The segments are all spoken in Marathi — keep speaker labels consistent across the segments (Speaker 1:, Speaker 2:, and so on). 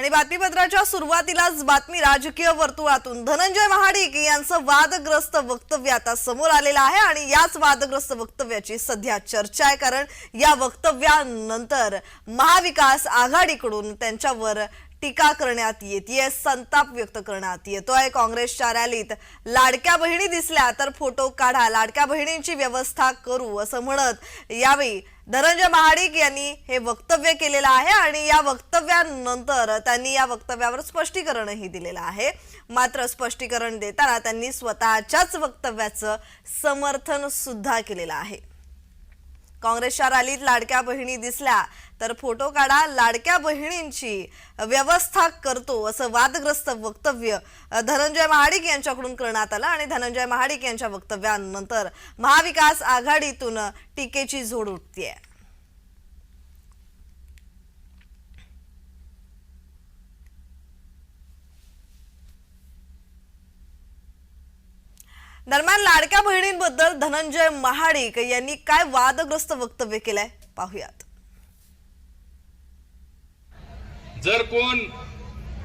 Speaker 1: आणि बातमीपत्राच्या सुरुवातीलाच बातमी राजकीय वर्तुळातून. धनंजय महाडिक यांचं वादग्रस्त वक्तव्य आता समोर आलेलं आहे आणि याच वादग्रस्त वक्तव्याची सध्या चर्चा आहे कारण या वक्तव्यानंतर महाविकास आघाडीकडून त्यांच्यावर टीका करण्यात येते संताप व्यक्त करण्यात येतोय. काँग्रेसच्या रॅलीत लाडक्या बहिणी दिसल्या तर फोटो काढा लाडक्या बहिणींची व्यवस्था करू असं म्हणत यावेळी धनंजय महाडिक यांनी हे वक्तव्य केलेलं आहे आणि या वक्तव्यानंतर त्यांनी या वक्तव्यावर स्पष्टीकरणही दिलेलं आहे. मात्र स्पष्टीकरण देताना त्यांनी स्वतःच्याच वक्तव्याचं समर्थन सुद्धा केलेलं आहे. काँग्रेसच्या रॅलीत लाडक्या बहिणी दिसल्या तर फोटो काढा लाडक्या बहिणींची व्यवस्था करतो असं वादग्रस्त वक्तव्य धनंजय महाडिक यांच्याकडून करण्यात आलं आणि धनंजय महाडिक यांच्या वक्तव्यानंतर महाविकास आघाडीतून टीकेची झोड उठतीये. दरम्यान लाडक्या बहिणींबद्दल धनंजय महाडिक यांनी काय वादग्रस्त वक्तव्य केलंय? पाहूयात.
Speaker 2: जर कोण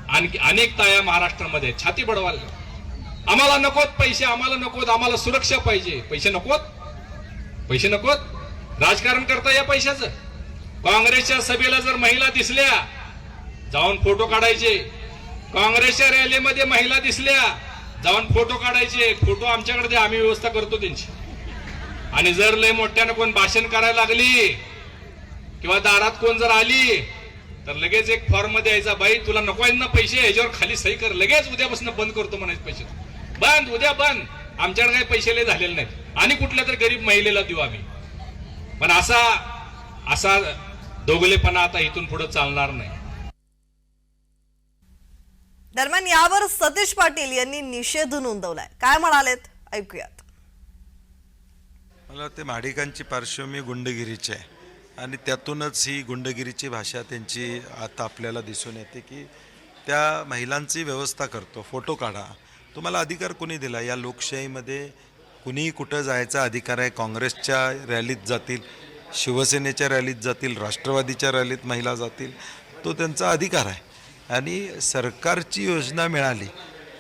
Speaker 2: आणखी अनेक ताया महाराष्ट्रामध्ये छाती बडवाल. आम्हाला नकोत पैसे आम्हाला नकोत आम्हाला सुरक्षा पाहिजे. पैसे नकोत? पैसे नकोत? राजकारण करता या पैशाचं. काँग्रेसच्या सभेला जर महिला दिसल्या जाऊन फोटो काढायचे. काँग्रेसच्या रॅलीमध्ये महिला दिसल्या जाऊन फोटो काढायचे. फोटो आमच्याकडे दे आम्ही व्यवस्था करतो त्यांची. आणि जर लय मोठ्यानं कोण भाषण करायला लागली किंवा दारात कोण जर आली तर लगेच एक फॉर्ममध्ये यायचा बाई तुला नको आहेत ना पैसे? याच्यावर खाली सही कर. लगेच उद्यापासून बंद करतो म्हणायचे पैसे बंद उद्या बंद. आमच्याकडे काही पैसे लय झालेले नाहीत. आणि कुठल्या तरी गरीब महिलेला देऊ आम्ही. पण असा असा दोगलेपणा आता इथून पुढे चालणार नाही.
Speaker 1: दरम्यान यावर सतीश पाटील यांनी निषेध नोंदवलाय. काय म्हणालेत? ऐकूयात.
Speaker 3: मला ते महाडिकांची पार्श्वभूमी गुंडगिरीची आहे. आणि त्यातूनच ही गुंडगिरीची भाषा त्यांची आता आपल्याला दिसून येते की त्या महिलांची व्यवस्था करतो. फोटो काढा. तुम्हाला अधिकार कोणी दिला? या लोकशाहीमध्ये कुणीही कुठं जायचा अधिकार आहे? काँग्रेसच्या रॅलीत जातील शिवसेनेच्या रॅलीत जातील राष्ट्रवादीच्या रॅलीत महिला जातील तो त्यांचा अधिकार आहे. आणि सरकारची योजना मिळाली.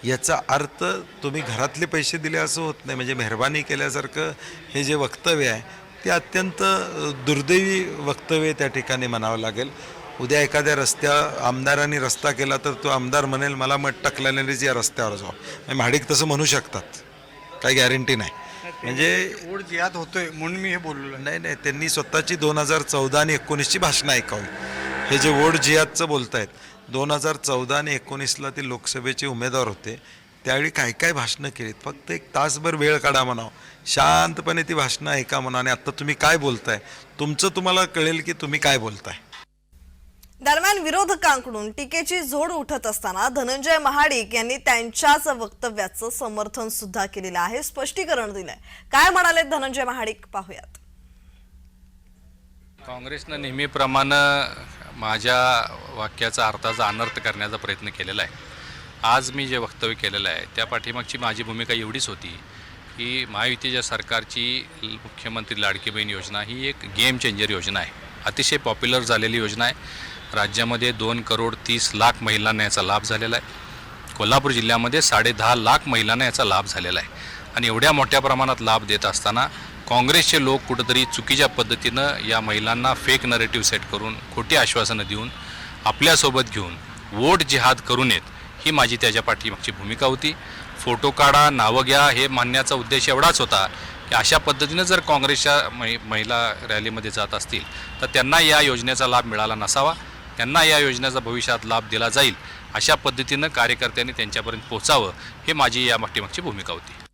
Speaker 3: याचा अर्थ तुम्ही घरातले पैसे दिले असं होत नाही. म्हणजे मेहरबानी केल्यासारखं हे जे वक्तव्य आहे ते अत्यंत दुर्दैवी वक्तव्य त्या ठिकाणी म्हणावं लागेल. उद्या एखाद्या रस्त्या आमदारांनी रस्ता केला तर तो आमदार म्हणेल मला मत टाकल्यानेच या रस्त्यावर जाऊ. म्हणजे महाडिक तसं म्हणू शकतात. काही गॅरंटी नाही. म्हणजे
Speaker 4: ओढ जियात होतोय म्हणून मी हे बोललो.
Speaker 3: नाही नाही त्यांनी स्वतःची दोन हजार चौदा आणि एकोणीसची भाषणं ऐकावी. हे जे वोट जिहादचं बोलतायत दोन हजार चौदा आणि एकोणीसला ते लोकसभेचे उमेदवार होते. त्यावेळी काय काय भाषणं केलीत. फक्त एक तासभर वेळ काढा म्हणावं. शांतपणे ती भाषणं ऐका म्हणा आणि आता तुम्ही काय बोलताय? तुमचं तुम्हाला कळेल की तुम्ही काय बोलताय.
Speaker 1: दरम्यान विरोधकांकडून टीकेची झोड उठत असताना धनंजय महाडिक यांनी त्यांच्याच वक्तव्याचं समर्थन सुद्धा केलेलं आहे. स्पष्टीकरण दिलंय. काय म्हणाले धनंजय महाडिक? पाहूयात.
Speaker 5: काँग्रेसनं नेहमीप्रमाणे माझ्या वाक्याचा अर्थाचा अनर्थ करण्याचा प्रयत्न केलेला आहे. आज मी जे वक्तव्य केलेलं आहे त्या पाठीमागची माझी भूमिका एवढीच होती की महायुतीच्या सरकारची मुख्यमंत्री लाडकी बहीण योजना ही एक गेम चेंजर योजना आहे. अतिशय पॉप्युलर झालेली योजना आहे. राज्यामध्ये दोन करोड तीस लाख महिलांना याचा लाभ झालेला आहे. कोल्हापूर जिल्ह्यामध्ये साडेदहा लाख महिलांना याचा लाभ झालेला आहे. आणि एवढ्या मोठ्या प्रमाणात लाभ देत असताना काँग्रेसचे लोक कुठंतरी चुकीच्या पद्धतीनं या महिलांना फेक नरेटिव्ह सेट करून खोटी आश्वासनं देऊन आपल्यासोबत घेऊन वोट जिहाद करू नयेत ही माझी त्याच्या पाठीमागची भूमिका होती. फोटो काढा नावं घ्या हे मानण्याचा उद्देश एवढाच होता की अशा पद्धतीनं जर काँग्रेसच्या मै महिला रॅलीमध्ये जात असतील तर त्यांना या योजनेचा लाभ मिळाला नसावा. त्यांना या योजनेचा भविष्यात लाभ दिला जाईल. अशा पद्धतीनं कार्यकर्त्यांनी त्यांच्यापर्यंत पोहोचावं हे माझी या पाठीमागची भूमिका होती.